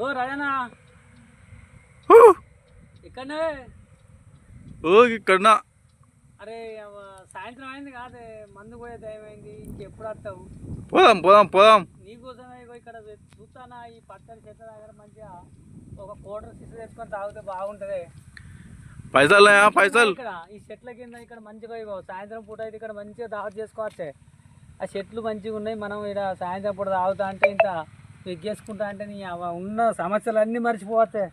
ఓ రాజనా ఇక్కడనే. ఓ ఇక్కడ అరే సాయంత్రం అయింది కాదే. మందు పోయే టైం అయింది. ఇంకెప్పుడు వస్తావు? పోదాం పోదాం పోదాం. నీకోసమే ఇక్కడ చూస్తానా ఈ పచ్చడి చెట్ల దగ్గర మంచిగా ఒక కోటర్ సిస్ తెచ్చుకొని తాగితే బాగుంటది. పైసలు పైసలు? ఇక్కడ ఈ చెట్ల కింద ఇక్కడ మంచిగా సాయంత్రం పూట అయితే ఇక్కడ మంచిగా దావత్ చేసుకోవచ్చే. ఆ చెట్లు మంచిగా ఉన్నాయి మనం ఇక్కడ సాయంత్రం పూట తాగుతా అంటే ఇంత ఎగ్గేసుకుంటా అంటే నీ అవ- ఉన్న సమస్యలు అన్నీ మర్చిపోవచ్చే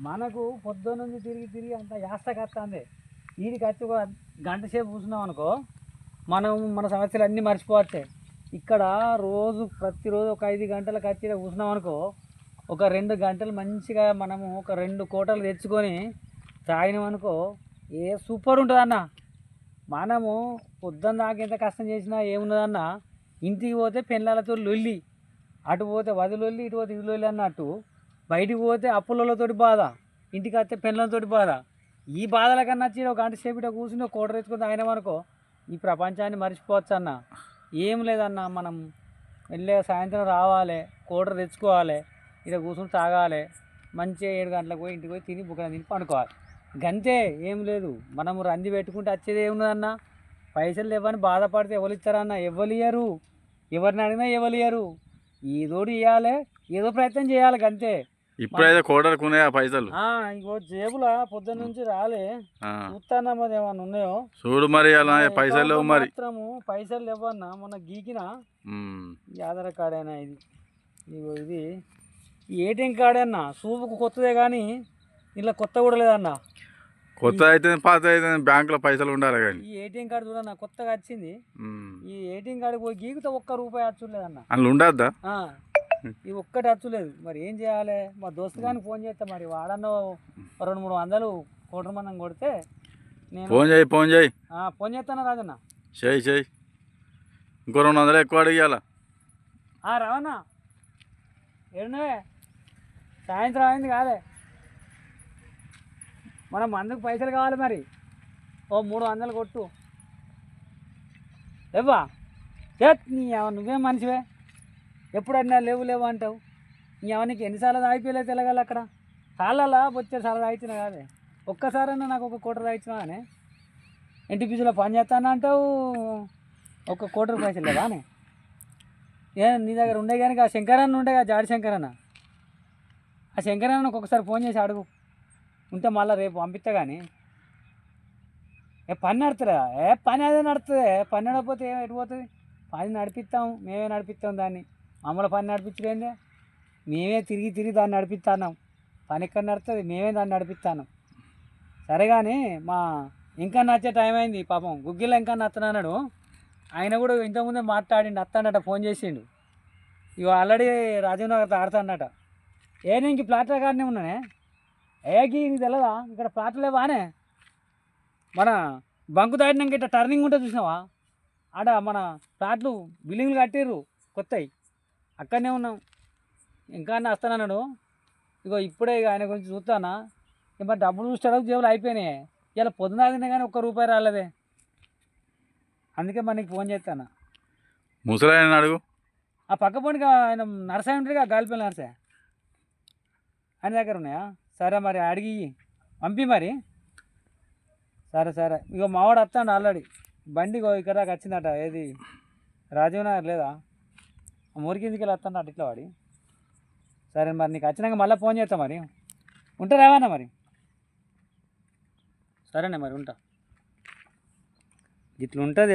మనకు పొద్దున్న తిరిగి తిరిగి అంత యాస్తకి వస్తుంది వీడికి వచ్చి ఒక గంట సేపు కూర్చున్నాం అనుకో మనం మన సమస్యలు అన్నీ మర్చిపోవచ్చే ఇక్కడ రోజు ప్రతిరోజు ఒక ఐదు గంటలకు వచ్చి ఈడ కూర్చున్నాం అనుకో ఒక రెండు గంటలు మంచిగా మనము ఒక రెండు కోటలు తెచ్చుకొని తాగినాం అనుకో ఏ సూపర్ ఉంటుంది అన్న మనము పొద్దున్న దాకా ఎంత కష్టం చేసినా ఏమున్నదన్న ఇంటికి పోతే పెళ్ళాలతో లొల్లి అటు పోతే వదిలొల్లి ఇటు పోతే ఇది లొల్లి అన్నట్టు బయటికి పోతే అప్పులతోటి బాధ ఇంటికి వస్తే పెళ్ళలతోటి బాధ. ఈ బాధల కన్నా వచ్చి ఒక గంట సేపు కూర్చుని ఒక ఆయన తెచ్చుకొని తాగినామనుకో ఈ ప్రపంచాన్ని మర్చిపోవచ్చు అన్న ఏం లేదన్న మనం వెళ్ళే సాయంత్రం రావాలి కూడ తెచ్చుకోవాలి ఇక్కడ కూర్చుని తాగాలి మంచిగా ఏడు గంటలకు పోయి ఇంటికి పోయి తిని బుక్కన తిని పండుకోవాలి. గంతే ఏం లేదు. మనము రంది పెట్టుకుంటే వచ్చేది ఏమున్నదన్న? పైసలు ఇవ్వని బాధపడితే ఎవరు ఇస్తారన్న? ఎవరు ఇయ్యరు? ఎవరిని అడిగినా ఎవరు ఇయ్యరు? ఇవ్వాలి ఏదో ప్రయత్నం చేయాలి గంతే. ఇప్పుడైతే ఉన్నాయా పైసలు. ఇగో జేబుల పొద్దున్న నుంచి రాలే. చూస్తానా మరి ఏమన్నా ఉన్నాయో? చూడు మరి అలా పైసలు లేవు మరి. మాత్రము పైసలు ఇవ్వన్నా మొన్న గీకిన? ఆధార్ కార్డ్ అయినా ఇది. ఇగో ఇది. ఏటీఎం కార్డ్ అన్న సూపుకు కొత్తదే కానీ ఇలా కొత్త కూడా లేదన్న? కొత్త అయితే పాత అయితే బ్యాంకులో పైసలు ఉండాలి కానీ. ఈ ఏటీఎం కార్డు చూడన్న కొత్తగా వచ్చింది. ఈ ఏటీఎం కార్డు పోయి గీకితే ఒక్క రూపాయి అచ్చు లేదన్న అందులో ఉండద్దా? ఈ ఒక్కటి అచ్చు లేదు మరి ఏం చేయాలి? మా దోస్తు కానీ ఫోన్ చేస్తే మరి. వాడన్న రెండు మూడు వందలు కోటర్ మందం కొడితే నేను ఫోన్ చేయి ఫోన్ చేయి. ఆ, ఫోన్ చేస్తాను రాజన్న? చేయి చేయి. ఇంకో రెండు వందలు ఎక్కువ అడిగాల రావన్నా. ఏడునవే సాయంత్రం అయింది కాదే. మనం మందుకు పైసలు కావాలి మరి. ఓ మూడు వందలు కొట్టు. లేవా చేత్ నీ నువ్వే నువ్వేం మనిషివే? ఎప్పుడన్నా లేవు లేవు అంటావు. నీ ఎవరికి ఎన్నిసార్లు తాగిపోయలే తెలగాలి అక్కడ. సార్లలా వచ్చే సార్లు తాగిచ్చినా కాదే. ఒక్కసారైనా నాకు ఒక కోటర్ తాగిచ్చినా అని ఎన్టీపీసీలో పని చేస్తాను అంటావు? ఒక కోటర్ పైసలు లేదా అని. ఏ నీ దగ్గర ఉండే కానీ ఆ శంకరన్న ఉండే కదా జాడి శంకరన్న? ఆ శంకరన్నకు ఒకసారి ఫోన్ చేసి అడుగు. ఉంటే మళ్ళీ రేపు పంపిస్తా కానీ ఏ పని నడుతుందా ఏ పని అదే నడుతుంది. పని నడకపోతే ఏం ఎటుపోతుంది పని నడిపిస్తాం. మేమే నడిపిస్తాం దాన్ని. మమ్మల్ని పని నడిపించలేదే మేమే తిరిగి తిరిగి దాన్ని నడిపిస్తున్నాం. పని ఎక్కడ నడుతుంది? మేమే దాన్ని నడిపిస్తాను సరే కానీ మా ఇంకా నచ్చే టైం అయింది. పాపం గుగ్గిల ఇంకా నత్తనన్నాడు ఆయన కూడా ఇంతకుముందే మాట్లాడిండు. అత్తాడట ఫోన్ చేసిండు. ఇవి ఆల్రెడీ రాజీవ్ నగర్ అన్నట ఏ నేను ఇంక ప్లాట్ల కాడనే ఉన్నానే? ఏకి నీకు తెలియదా ఇక్కడ ప్లాట్లు లేవానే మన బంకు దాటినాక ఇట్లా టర్నింగ్ ఉంటుంది చూసినావా? ఆడ మన ప్లాట్లు బిల్డింగ్లు కట్టిర్రు కొత్తవి అక్కడనే ఉన్నాం. ఇంకా అన్న వస్తానన్నాడు. ఇగో ఇప్పుడే ఇక ఆయన గురించి చూస్తానా? ఇక మరి డబ్బులు చూస్తాడు జేబులు అయిపోయినాయి. ఇలా పొద్దున తిన్నా కానీ ఒక్క రూపాయి రాలేదే. అందుకే మరి నీకు ఫోన్ చేస్తాను? ముసలాయన అడుగు. ఆ పక్క పొండికి ఆయన నరసాయి ఉంటుంది కదా గాలిపల్లి నరసాయి. ఆయన దగ్గర ఉన్నాయా? సరే మరి అడిగి పంపి మరి. సరే సరే. ఇక మావాడు వస్తాడు ఆల్రెడీ. బండి ఇక్కడ వచ్చిందట. ఏది? రాజీవ్ నగర్ లేదా? ఆ మురికి కిందికి వెళ్ళి వస్తాడు ఇట్లా వాడి. సరే మరి నీకు వచ్చినాక మళ్ళీ ఫోన్ చేస్తా మరి. ఉంటారా మరి. సరేనే మరి ఉంటా. ఇట్లా ఉంటుంది